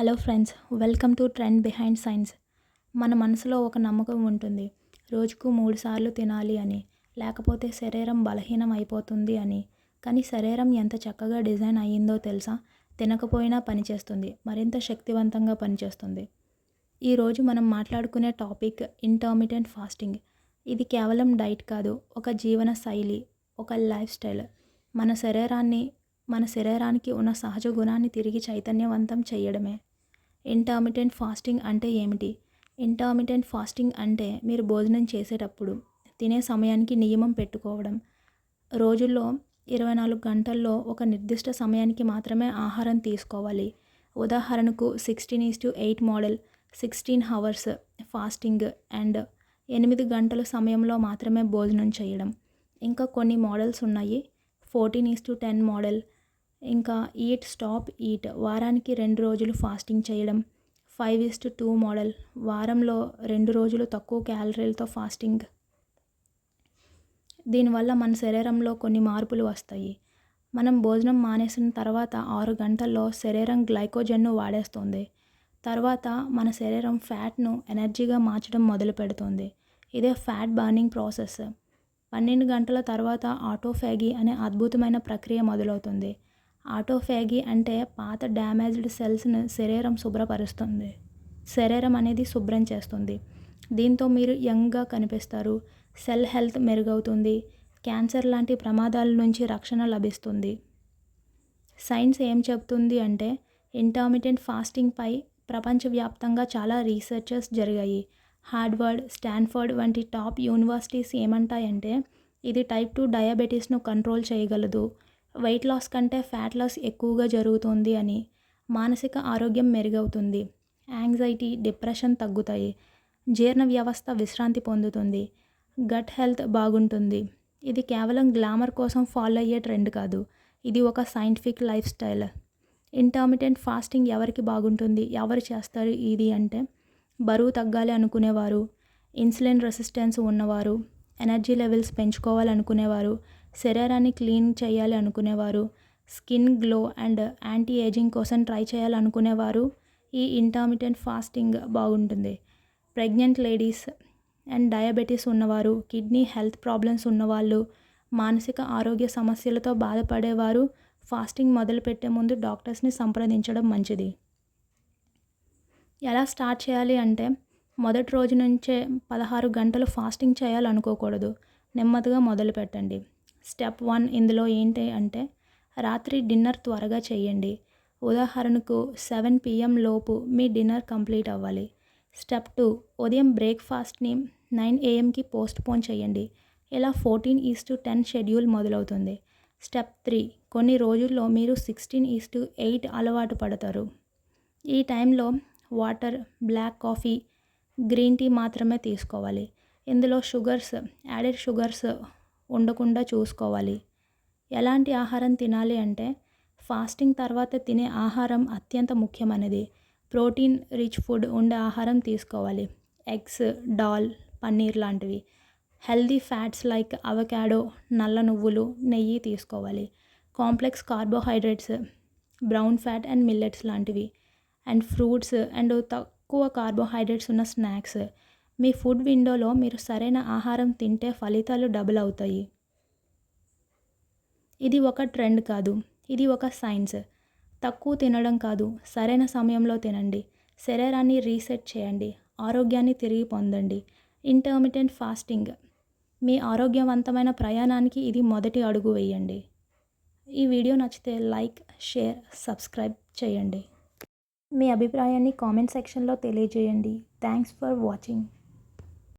Hello friends welcome to trend behind science. మన మనసులో ఒక నమ్మకం ఉంటుంది. రోజుకు మూడు సార్లు తినాలి అని లేకపోతే శరీరం బలహీనం అయిపోతుంది అని. కానీ శరీరం ఎంత చక్కగా డిజైన్ అయ్యిందో తెలుసా? తినకపోయినా పనిచేస్తుంది. మరింత శక్తివంతంగా పనిచేస్తుంది. ఈరోజు మనం మాట్లాడుకునే టాపిక్ ఇంటర్మీడియట్ ఫాస్టింగ్. ఇది కేవలం డైట్ కాదు ఒక జీవన శైలి ఒక లైఫ్ స్టైల్. మన శరీరాన్ని మన శరీరానికి ఉన్న సహజ గుణాన్ని తిరిగి చైతన్యవంతం చేయడమే. ఇంటర్మిటెంట్ ఫాస్టింగ్ అంటే ఏమిటి? ఇంటర్మిటెంట్ ఫాస్టింగ్ అంటే మీరు భోజనం చేసేటప్పుడు తినే సమయానికి నియమం పెట్టుకోవడం. రోజుల్లో ఇరవై నాలుగు గంటల్లో ఒక నిర్దిష్ట సమయానికి మాత్రమే ఆహారం తీసుకోవాలి. ఉదాహరణకు sixteen is to eight model sixteen hours fasting and ఎనిమిది గంటల సమయంలో మాత్రమే భోజనం చేయడం. ఇంకా కొన్ని మోడల్స్ ఉన్నాయి fourteen is to ten model ఇంకా ఈట్ స్టాప్ ఈట్ వారానికి రెండు రోజులు ఫాస్టింగ్ చేయడం. ఫైవ్ ఇస్ట్ టూ మోడల్ వారంలో రెండు రోజులు తక్కువ క్యాలరీలతో ఫాస్టింగ్ దీనివల్ల మన శరీరంలో కొన్ని మార్పులు వస్తాయి. మనం భోజనం మానేసిన తర్వాత ఆరు గంటల్లో శరీరం గ్లైకోజన్ను వాడేస్తుంది. తర్వాత మన శరీరం ఫ్యాట్ను ఎనర్జీగా మార్చడం మొదలు పెడుతుంది. ఇదే ఫ్యాట్ బర్నింగ్ ప్రాసెస్ పన్నెండు గంటల తర్వాత ఆటోఫాగీ అనే అద్భుతమైన ప్రక్రియ మొదలవుతుంది. ఆటోఫ్యాగీ అంటే పాత డ్యామేజ్డ్ సెల్స్ను శరీరం శుభ్రపరుస్తుంది. శరీరం అనేది శుభ్రం చేస్తుంది. దీంతో మీరు యంగ్గా కనిపిస్తారు. సెల్ హెల్త్ మెరుగవుతుంది. క్యాన్సర్ లాంటి ప్రమాదాల నుంచి రక్షణ లభిస్తుంది. సైన్స్ ఏం చెప్తుంది అంటే ఇంటర్మీడియట్ ఫాస్టింగ్పై ప్రపంచవ్యాప్తంగా చాలా రీసెర్చెస్ జరిగాయి. హార్డ్వర్డ్ స్టాన్ఫర్డ్ వంటి టాప్ యూనివర్సిటీస్ ఏమంటాయంటే ఇది టైప్ టూ డయాబెటీస్ను కంట్రోల్ చేయగలదు. వెయిట్ లాస్ కంటే ఫ్యాట్ లాస్ ఎక్కువగా జరుగుతుంది అని మానసిక ఆరోగ్యం మెరుగవుతుంది. యాంగ్జైటీ డిప్రెషన్ తగ్గుతాయి. జీర్ణ వ్యవస్థ విశ్రాంతి పొందుతుంది. గట్ హెల్త్ బాగుంటుంది. ఇది కేవలం గ్లామర్ కోసం ఫాలో అయ్యే ట్రెండ్ కాదు. ఇది ఒక scientific life style. Intermittent fasting ఎవరికి బాగుంటుంది? ఎవరు చేస్తారు ఇది అంటే బరువు తగ్గాలి అనుకునేవారు. ఇన్సులిన్ రెసిస్టెన్స్ ఉన్నవారు. ఎనర్జీ లెవెల్స్ పెంచుకోవాలనుకునేవారు. శరీరాన్ని క్లీన్ చేయాలి అనుకునేవారు. Skin glow and anti aging కోసం ట్రై చేయాలనుకునేవారు ఈ ఇంటర్మిటెంట్ ఫాస్టింగ్ బాగుంటుంది. ప్రెగ్నెంట్ లేడీస్ అండ్ డయాబెటీస్ ఉన్నవారు కిడ్నీ హెల్త్ ప్రాబ్లమ్స్ ఉన్నవాళ్ళు మానసిక ఆరోగ్య సమస్యలతో బాధపడేవారు ఫాస్టింగ్ మొదలుపెట్టే ముందు డాక్టర్స్ని సంప్రదించడం మంచిది. ఎలా స్టార్ట్ చేయాలి అంటే మొదటి రోజు నుంచే పదహారు గంటలు ఫాస్టింగ్ చేయాలనుకోకూడదు. నెమ్మదిగా మొదలు పెట్టండి స్టెప్ వన్ ఇందులో ఏంటి అంటే రాత్రి డిన్నర్ త్వరగా చేయండి. ఉదాహరణకు సెవెన్ పిఎం లోపు మీ డిన్నర్ కంప్లీట్ అవ్వాలి. స్టెప్ టూ ఉదయం బ్రేక్ఫాస్ట్ని నైన్ ఏఎంకి పోస్ట్ పోన్ చేయండి. ఇలా fourteen is to ten schedule మొదలవుతుంది. స్టెప్ త్రీ కొన్ని రోజుల్లో మీరు సిక్స్టీన్ ఈస్ టు ఎయిట్ అలవాటు పడతారు. ఈ టైంలో water black coffee green tea మాత్రమే తీసుకోవాలి. ఇందులో షుగర్స్ యాడెడ్ షుగర్స్ ఉండకుండా చూసుకోవాలి. ఎలాంటి ఆహారం తినాలి అంటే ఫాస్టింగ్ తర్వాత తినే ఆహారం అత్యంత ముఖ్యమైనది. ప్రోటీన్ రిచ్ ఫుడ్ ఉండే ఆహారం తీసుకోవాలి. ఎగ్స్ డాల్ పన్నీర్ లాంటివి. హెల్దీ ఫ్యాట్స్ లైక్ అవకాడో నల్ల నువ్వులు నెయ్యి తీసుకోవాలి. Complex carbohydrates brown fat and millets లాంటివి. అండ్ ఫ్రూట్స్ అండ్ తక్కువ కార్బోహైడ్రేట్స్ ఉన్న స్నాక్స్. మీ ఫుడ్ విండోలో మీరు సరైన ఆహారం తింటే ఫలితాలు డబుల్ అవుతాయి. ఇది ఒక ట్రెండ్ కాదు. ఇది ఒక సైన్స్. తక్కువ తినడం కాదు. సరైన సమయంలో తినండి. శరీరాన్ని రీసెట్ చేయండి. ఆరోగ్యాన్ని తిరిగి పొందండి. Intermittent fasting. మీ ఆరోగ్యవంతమైన ప్రయాణానికి ఇది మొదటి అడుగు వేయండి. ఈ వీడియో నచ్చితే లైక్ షేర్ సబ్స్క్రైబ్ చేయండి. మీ అభిప్రాయాన్ని కామెంట్ సెక్షన్లో తెలియజేయండి. Thanks for watching.